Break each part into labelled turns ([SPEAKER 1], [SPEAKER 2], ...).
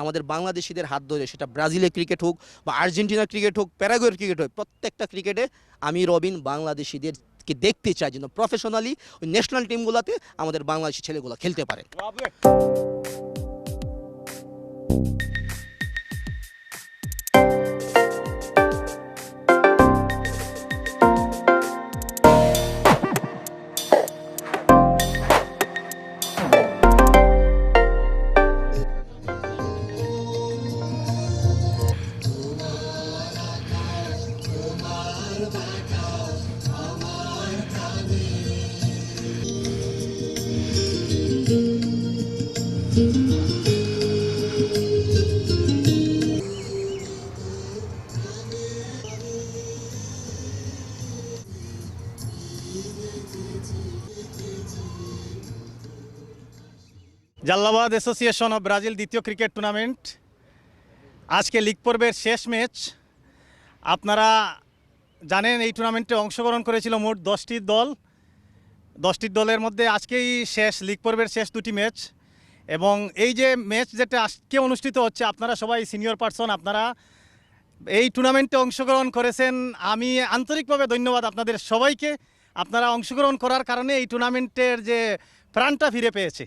[SPEAKER 1] আমাদের বাংলাদেশিদের হাত ধরে, সেটা ব্রাজিলের ক্রিকেট হোক বা আর্জেন্টিনার ক্রিকেট হোক, প্যারাগুয়ের ক্রিকেট হোক, প্রত্যেকটা ক্রিকেটে আমি রবিন বাংলাদেশিদের কে দেখতে চাই যেন প্রফেশনালি ওই ন্যাশনাল টিমগুলোতে আমাদের বাংলাদেশি ছেলেগুলো খেলতে পারে।
[SPEAKER 2] জাল্লাবাদ অ্যাসোসিয়েশন অফ ব্রাজিল দ্বিতীয় ক্রিকেট টুর্নামেন্ট। আজকে লিগ পর্বের শেষ ম্যাচ। আপনারা জানেন এই টুর্নামেন্টে অংশগ্রহণ করেছিল মোট দশটি দল। দশটি দলের মধ্যে আজকেই শেষ, লিগ পর্বের শেষ দুটি ম্যাচ। এবং এই যে ম্যাচ যেটা আজকে অনুষ্ঠিত হচ্ছে, আপনারা সবাই সিনিয়র পার্সন আপনারা এই টুর্নামেন্টে অংশগ্রহণ করেছেন। আমি আন্তরিকভাবে ধন্যবাদ আপনাদের সবাইকে। আপনারা অংশগ্রহণ করার কারণে এই টুর্নামেন্টের যে প্রাণটা ফিরে পেয়েছে।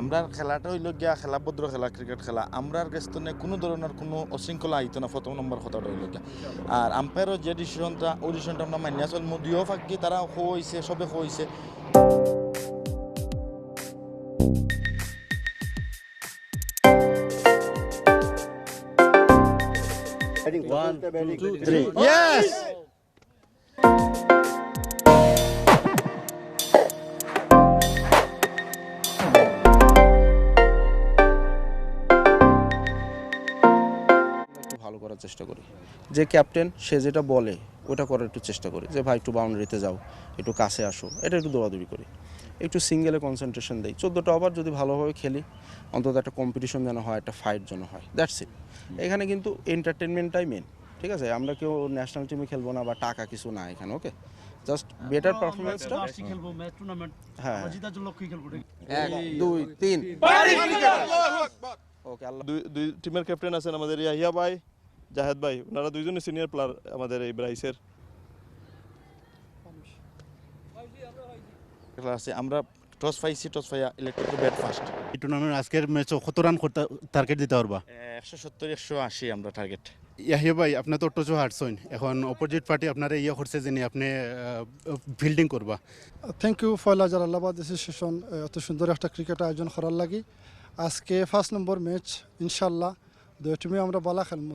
[SPEAKER 3] আমরার খেলাটা হইল গিয়া খেলা ভদ্র খেলা ক্রিকেট খেলা। আমরার গেস্তনে কোনো ধরনের কোনো অশৃঙ্খলা আইতো না প্রথম নম্বর কথাটা হইল গিয়া। আর আম্পায়ারও যে ডিসিশনটা ওই ডিসিশনটা আমরা মানিয়া চল মোদিও ফাঁকি তারা হইছে সবে হইছে। Yes!
[SPEAKER 4] একটু ভালো করার চেষ্টা করি। যে ক্যাপ্টেন সে যেটা বলে ওটা করার একটু চেষ্টা করি। যে ভাই একটু বাউন্ডারিতে যাও একটু কাছে আসো। এটা একটু দৌড়াদৌড়ি করি। একটু সিঙ্গেলে কনসেন্ট্রেশন দেই। চোদ্দোটা ওভার যদি ভালোভাবে খেলি অন্তত একটা কম্পিটিশন যেন হয় একটা ফাইট যেন হয়। দ্যাটস ইট এখানে কিন্তু এন্টারটেনমেন্টটাই মেন ঠিক আছে? আমরা কেউ ন্যাশনাল টিমে খেলব না বা টাকা কিছু না এখানে ওকে জাস্ট বেটার পারফরমেন্সটা
[SPEAKER 5] খেলব ম্যাচ টুর্নামেন্ট
[SPEAKER 4] হ্যাঁ।
[SPEAKER 5] জিতার জন্য লক্ষ্যই খেলব
[SPEAKER 4] এক দুই তিন। ওকে আল্লাহ
[SPEAKER 6] দুই দুই টিমের ক্যাপ্টেন আছেন আমাদের ইয়াহিয়া ভাই। জাহেদ ভাই ওনারা দুইজনই সিনিয়র প্লেয়ার আমাদের এই ব্রাইসের।
[SPEAKER 3] আছে আমরা টস পাইছি টস পাইয়া ইলেকট্রিক ব্যাট ফার্স্ট
[SPEAKER 5] এই টুর্নামেন্ট আজকের ম্যাচও কত রান করতে টার্গেট দিতে পারবা?
[SPEAKER 3] একশো সত্তর একশো আশি আমরা টার্গেট
[SPEAKER 5] ইয়াহিয়া ভাই আপনি তো টচও হারছেন এখন অপোজিট পার্টি আপনারা ইয়ে করছে যে নি আপনি ফিল্ডিং করবা।
[SPEAKER 7] থ্যাংক ইউ ফয়লা জালালাবাদ অ্যাসোসিয়েশন এত সুন্দর একটা ক্রিকেট আয়োজন করার লাগি। আজকে ফার্স্ট নম্বর ম্যাচ ইনশাল্লাহ দুই টিমে আমরা বালা খেলব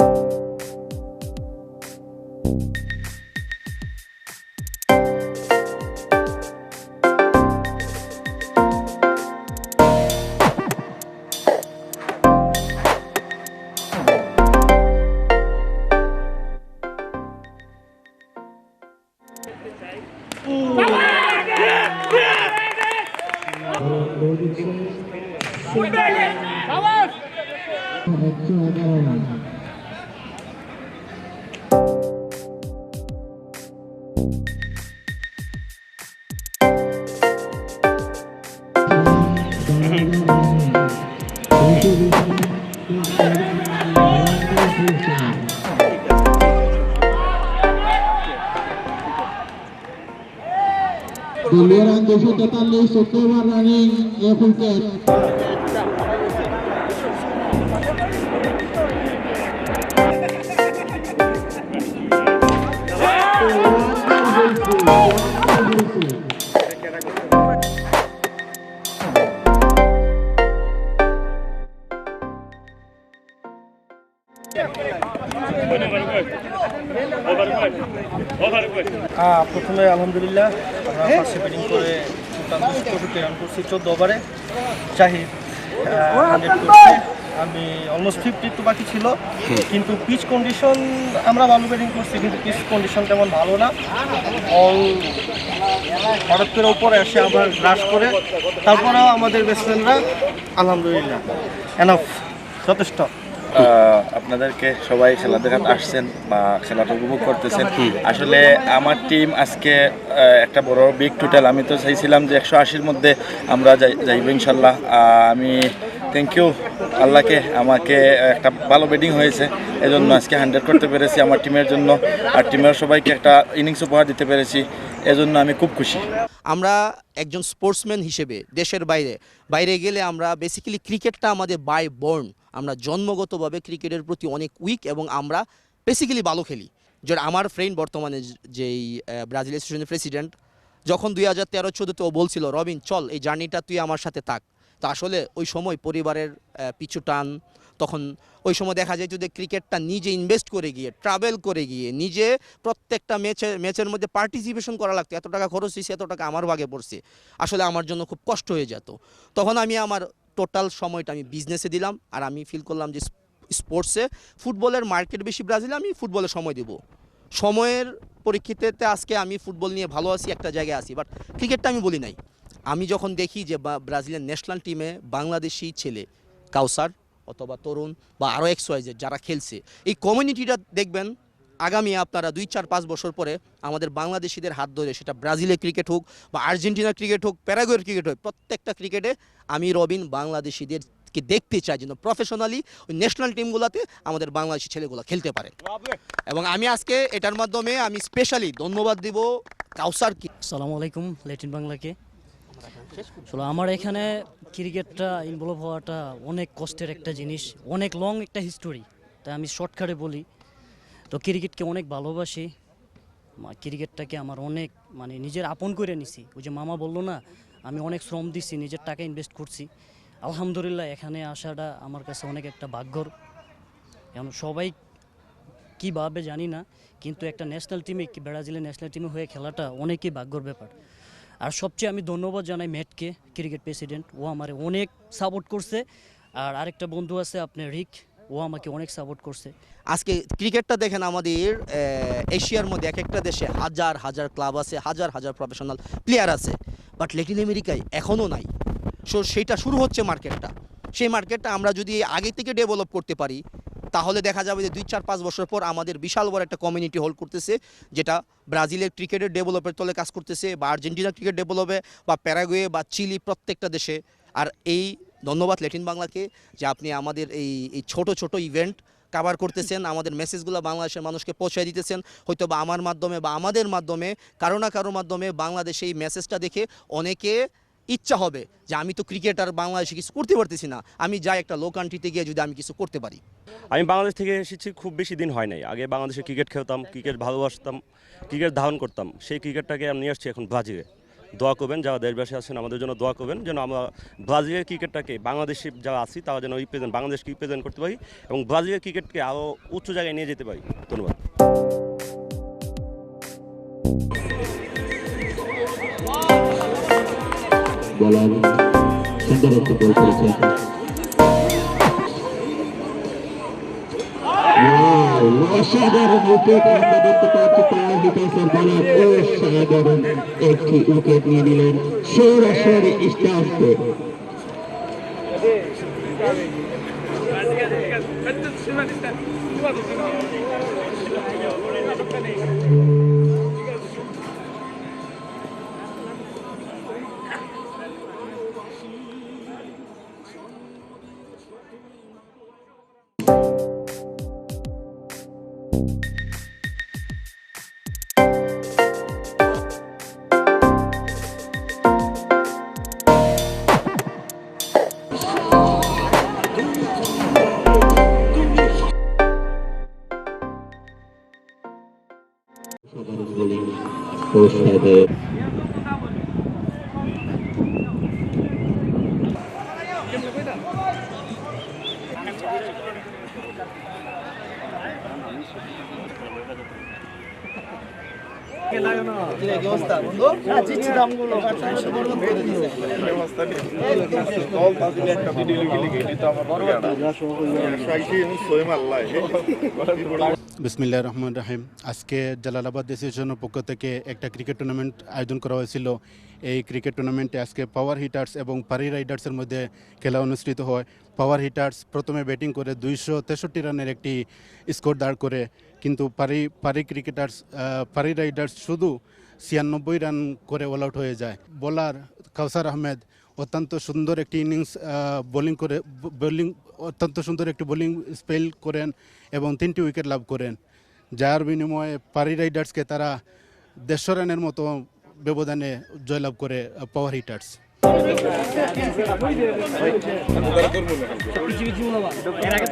[SPEAKER 8] Giliran 243 Sukewa running a full
[SPEAKER 9] প্রথমে আলহামদুলিল্লাহ আমরা ফার্স্টে ব্যাটিং করে প্রেরণ করছি চোদ্দ ওভারে। শাহিদ হান্ড্রেড করছে আমি অলমোস্ট ফিফটি একটু বাকি ছিল। কিন্তু পিচ কন্ডিশন আমরা ভালো ব্যাটিং করছি কিন্তু পিচ কন্ডিশন তেমন ভালো না। অল হঠাৎ করে উপরে এসে আবার গ্রাস করে। তারপরেও আমাদের ব্যাটসম্যানরা আলহামদুলিল্লাহ এনাফ যথেষ্ট।
[SPEAKER 3] আপনাদেরকে সবাই খেলা দেখাতে আসছেন বা খেলাটা উপভোগ করতেছেন। আসলে আমার টিম আজকে একটা বড় বিগ টোটাল আমি তো চাইছিলাম যে একশো আশির মধ্যে আমরা যাই- যাইব ইনশাল্লাহ। আমি থ্যাংক ইউ আল্লাহকে, আমাকে একটা ভালো ব্যাটিং হয়েছে। এজন্য আজকে হান্ড্রেড করতে পেরেছি আমার টিমের জন্য। আর টিমের সবাইকে একটা ইনিংস উপহার দিতে পেরেছি। এজন্য আমি খুব খুশি।
[SPEAKER 1] আমরা একজন স্পোর্টসম্যান হিসেবে দেশের বাইরে বাইরে গেলে আমরা বেসিক্যালি ক্রিকেটটা আমাদের বাই বর্ন আমরা জন্মগতভাবে ক্রিকেটের প্রতি অনেক উইক এবং আমরা বেসিক্যালি ভালো খেলি। যেটা আমার ফ্রেন্ড বর্তমানে যেই ব্রাজিল অ্যাসোসিয়েশনের প্রেসিডেন্ট যখন দুই হাজার তেরো চোদ্দোতে ও বলছিল, রবিন, চল, এই জার্নিটা তুই আমার সাথে থাক। তা আসলে ওই সময় পরিবারের পিছু টান, তখন ওই সময় দেখা যায় যদি ক্রিকেটটা নিজে ইনভেস্ট করে গিয়ে ট্রাভেল করে গিয়ে, নিজে প্রত্যেকটা ম্যাচে ম্যাচের মধ্যে পার্টিসিপেশন করা লাগতো। এত টাকা খরচ হয়েছে এত টাকা আমার ভাগে পড়ছে। আসলে আমার জন্য খুব কষ্ট হয়ে যেত। তখন আমি আমার টোটাল সময়টা আমি বিজনেসে দিলাম আর আমি ফিল করলাম যে স্পোর্টসে ফুটবলের মার্কেট বেশি ব্রাজিলে আমি ফুটবলে সময় দেব। সময়ের পরীক্ষিতে আজকে আমি ফুটবল নিয়ে ভালো আছি, একটা জায়গায় আছি বাট ক্রিকেটটা আমি বলি নাই। আমি যখন দেখি যে ব্রাজিলের ন্যাশনাল টিমে বাংলাদেশি ছেলে, কাউসার অথবা তরুণ বা আরও এক্স ওয়াইজের যারা খেলছে, এই কমিউনিটিটা দেখবেন আগামী আপনারা দুই, চার, পাঁচ বছর পরে আমাদের বাংলাদেশিদের হাত ধরে, সেটা ব্রাজিলের ক্রিকেট হোক বা আর্জেন্টিনার ক্রিকেট হোক, প্যারাগুয়ের ক্রিকেট হোক, প্রত্যেকটা ক্রিকেটে আমি রবিন বাংলাদেশিদেরকে দেখতে চাই যেন প্রফেশনালি ওই ন্যাশনাল টিমগুলোতে আমাদের বাংলাদেশি ছেলেগুলো খেলতে পারে। এবং আমি আজকে এটার মাধ্যমে আমি স্পেশালি ধন্যবাদ দিব কাউসারকে।
[SPEAKER 10] আসসালামু আলাইকুম ল্যাটিন বাংলাকে। আসলে আমার এখানে ক্রিকেটটা ইনভলভ হওয়াটা অনেক কষ্টের একটা জিনিস, অনেক লং একটা হিস্টোরি তাই আমি শর্টকাটে বলি। তো ক্রিকেটকে অনেক ভালোবাসি ক্রিকেটটাকে আমার অনেক মানে নিজের আপন করে নিছি। ওই যে মামা বলল না, আমি অনেক শ্রম দিছি, নিজের টাকা ইনভেস্ট করছি। আলহামদুলিল্লাহ, এখানে আসাটা আমার কাছে অনেক একটা ভাগ্যর। এখন সবাই কীভাবে জানি না, কিন্তু একটা ন্যাশনাল টিমে ব্রাজিলের ন্যাশনাল টিমে হয়ে খেলাটা অনেকই ভাগ্যর ব্যাপার। আর সবচেয়ে আমি ধন্যবাদ জানাই ম্যাটকে, ক্রিকেট প্রেসিডেন্ট। ও আমার অনেক সাপোর্ট করছে। আর আরেকটা বন্ধু আছে, আপনার রিক, ও আমাকে অনেক সাপোর্ট করছে।
[SPEAKER 1] আজকে ক্রিকেটটা দেখেন আমাদের এশিয়ার মধ্যে এক একটা দেশে হাজার হাজার ক্লাব আছে, হাজার হাজার প্রফেশনাল প্লেয়ার আছে। বাট ল্যাটিন আমেরিকায় এখনও নাই। সো সেইটা শুরু হচ্ছে মার্কেটটা সেই মার্কেটটা আমরা যদি আগে থেকে ডেভেলপ করতে পারি তাহলে দেখা যাবে যে দুই চার পাঁচ বছর পর আমাদের বিশাল বড় একটা কমিউনিটি হোল্ড করতেছে, যেটা ব্রাজিলের ক্রিকেটের ডেভেলপের তলে কাজ করতেছে বা আর্জেন্টিনা ক্রিকেট ডেভেলপে বা প্যারাগুয়ে বা চিলি প্রত্যেকটা দেশে। আর এই ধন্যবাদ ল্যাটিন বাংলাকে যে আপনি আমাদের এই এই ছোট ছোট ইভেন্ট কাভার করতেছেন, আমাদের মেসেজগুলো বাংলাদেশের মানুষকে পৌঁছে দিতেছেন। হয়তো বা আমার মাধ্যমে বা আমাদের মাধ্যমে, কারও না কারও মাধ্যমে বাংলাদেশে এই মেসেজটা দেখে অনেকে ইচ্ছা হবে যে আমি তো ক্রিকেটার, বাংলাদেশে কিছু করতে পারতেছি না। আমি যাই একটা লো কান্ট্রিতে গিয়ে যদি আমি কিছু করতে পারি।
[SPEAKER 11] আমি বাংলাদেশ থেকে এসেছি, খুব বেশি দিন হয় নাই। আগে বাংলাদেশে ক্রিকেট খেলতাম ক্রিকেট ভালোবাসতাম ক্রিকেট ধারণ করতাম। সেই ক্রিকেটটাকে আমি নিয়ে আসছি এখন ব্রাজিলে। দোয়া করবেন, যারা দেশবাসী আছেন, আমাদের জন্য দোয়া করবেন যেন আমরা ব্রাজিলের ক্রিকেটটাকে বাংলাদেশে যারা আছি, তারা যেন রিপ্রেজেন্ট বাংলাদেশকে রিপ্রেজেন্ট করতে পারি এবং ব্রাজিলের ক্রিকেটকে আরও উচ্চ জায়গায় নিয়ে যেতে পারি। ধন্যবাদ।
[SPEAKER 8] বলার সুন্দর একটি বল করেছে Wow, অসাধারণ উইকেট আমরা দেখতে পাচ্ছি অসাধারণ একটা
[SPEAKER 5] বিসমিল্লাহ রহমান রাহিম। আজকে জালালাবাদ অ্যাসোসিয়েশনের পক্ষ থেকে একটা ক্রিকেট টুর্নামেন্ট আয়োজন করা হয়েছিল। এই ক্রিকেট টুর্নামেন্টে আজকে পাওয়ার হিটার্স এবং পারি রাইডার্সের মধ্যে খেলা অনুষ্ঠিত হয়। পাওয়ার হিটার্স প্রথমে ব্যাটিং করে দুইশো তেষট্টি রানের একটি স্কোর দাঁড় করে। কিন্তু পারি পারি ক্রিকেটার্স পারি রাইডার্স শুধু ছিয়ানব্বই রান করে অল আউট হয়ে যায়। বোলার কাউসার আহমেদ অত্যন্ত সুন্দর একটি ইনিংস বোলিং করে বোলিং অত্যন্ত সুন্দর একটি বোলিং স্পেল করেন এবং তিনটি উইকেট লাভ করেন। যার বিনিময়ে পারি রাইডার্সকে তারা দেড়শো রানের মতো ব্যবধানে জয়লাভ করে পাওয়ার হিটার্স
[SPEAKER 9] তো খেলা